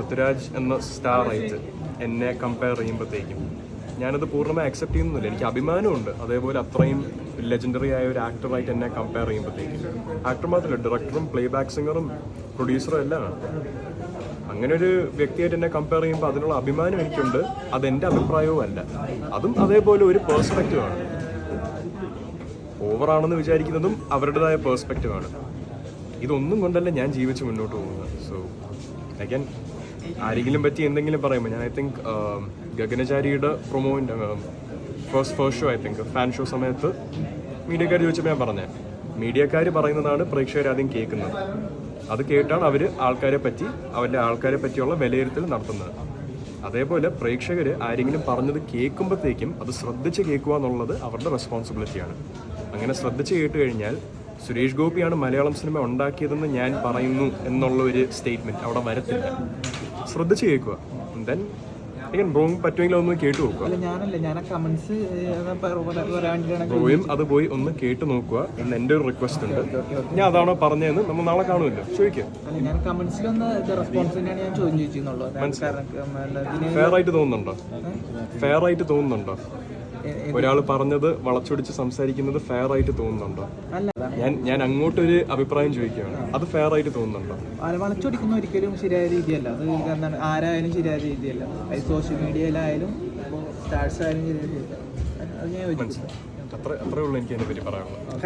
പൃഥ്വിരാജ് എന്ന സ്റ്റാർ ആയിട്ട് എന്നെ കമ്പയർ ചെയ്യുമ്പോഴത്തേക്കും ഞാനത് പൂർണമായി അക്സെപ്റ്റ് ചെയ്യുന്നില്ല. എനിക്ക് അഭിമാനമുണ്ട്. അതേപോലെ അത്രയും ലെജൻഡറി ആയ ഒരു ആക്ടറായിട്ട് എന്നെ കമ്പയർ ചെയ്യുമ്പോഴത്തേക്കും. ആക്ടർ മാത്രമല്ല ഡയറക്ടറും പ്ലേ ബാക്ക് സിംഗറും പ്രൊഡ്യൂസറും എല്ലാം. അങ്ങനെ ഒരു വ്യക്തിയായിട്ട് എന്നെ കമ്പയർ ചെയ്യുമ്പോൾ അതിനുള്ള അഭിമാനം എനിക്കുണ്ട്. അത് എന്റെ അഭിപ്രായവും അല്ല. അതും അതേപോലെ ഒരു പേഴ്സ്പെക്റ്റീവ് ആണ്. ഓവറാണെന്ന് വിചാരിക്കുന്നതും അവരുടേതായ പേഴ്സ്പെക്റ്റീവ് ആണ്. ഇതൊന്നും കൊണ്ടല്ല ഞാൻ ജീവിച്ച് മുന്നോട്ട് പോകുന്നത്. സോ അഗൈൻ ആരെങ്കിലും പറ്റി എന്തെങ്കിലും പറയുമ്പോൾ ഞാൻ ഐ തിങ്ക് ഗഗനചാരിയുടെ പ്രൊമോന്റെ first first show I think fan show സമയത്ത് മീഡിയക്കാർ ചോദിച്ചപ്പോൾ ഞാൻ പറഞ്ഞത് മീഡിയക്കാർ പറയുന്നതാണ് പ്രേക്ഷകർ ആദ്യം കേൾക്കുന്നത്. അത് കേട്ടാണ് അവർ ആൾക്കാരെ പറ്റി അവരുടെ ആൾക്കാരെ പറ്റിയുള്ള വിലയിരുത്തൽ നടത്തുന്നത്. അതേപോലെ പ്രേക്ഷകർ ആരെങ്കിലും പറഞ്ഞത് കേൾക്കുമ്പോഴത്തേക്കും അത് ശ്രദ്ധിച്ച് കേൾക്കുക എന്നുള്ളത് അവരുടെ റെസ്പോൺസിബിലിറ്റിയാണ് അങ്ങനെ ശ്രദ്ധിച്ച് കേട്ട് കഴിഞ്ഞാൽ സുരേഷ് ഗോപിയാണ് മലയാളം സിനിമ ഉണ്ടാക്കിയതെന്ന് ഞാൻ പറയുന്നു എന്നുള്ള ഒരു സ്റ്റേറ്റ്മെന്റ് അവിടെ വരത്തില്ല. ശ്രദ്ധിച്ച് കേൾക്കുക. ദെൻ ബ്രോങ് പറ്റുമെങ്കിൽ ഒന്ന് കേട്ട് നോക്കുക. ബ്രോയും അത് പോയി ഒന്ന് കേട്ട് നോക്കുക എന്ന് എന്റെ ഒരു റിക്വസ്റ്റ് ഉണ്ട്. ഞാൻ അതാണോ പറഞ്ഞതെന്ന് നമ്മൾ നാളെ കാണുമല്ലോ. ചോദിക്കാം. ഫെയർ ആയിട്ട് തോന്നുന്നുണ്ടോ? ഫെയർ ആയിട്ട് തോന്നുന്നുണ്ടോ? ഒരാൾ പറഞ്ഞത് വളച്ചൊടിച്ച് സംസാരിക്കുന്നത് ഫെയർ ആയിട്ട് തോന്നുന്നുണ്ടോ. ഞാൻ ഞാൻ അങ്ങോട്ടൊരു അഭിപ്രായം ചോദിക്കുകയാണ്. അത് ഫെയർ ആയിട്ട് തോന്നുന്നുണ്ടോ വളച്ചൊടിക്കുന്ന ഒരിക്കലും ശരിയായ രീതിയല്ല. അത് എന്താണ് ആരായാലും ശരിയായ രീതിയല്ല. അത് സോഷ്യൽ മീഡിയയിലായാലും സ്റ്റാർസ് ആയാലും ശരിയായ രീതിയല്ല. അത് ഞാൻ അത്ര അത്രേ ഉള്ളൂ എനിക്ക് അതിനെ പറ്റി പറയാനുള്ളത്.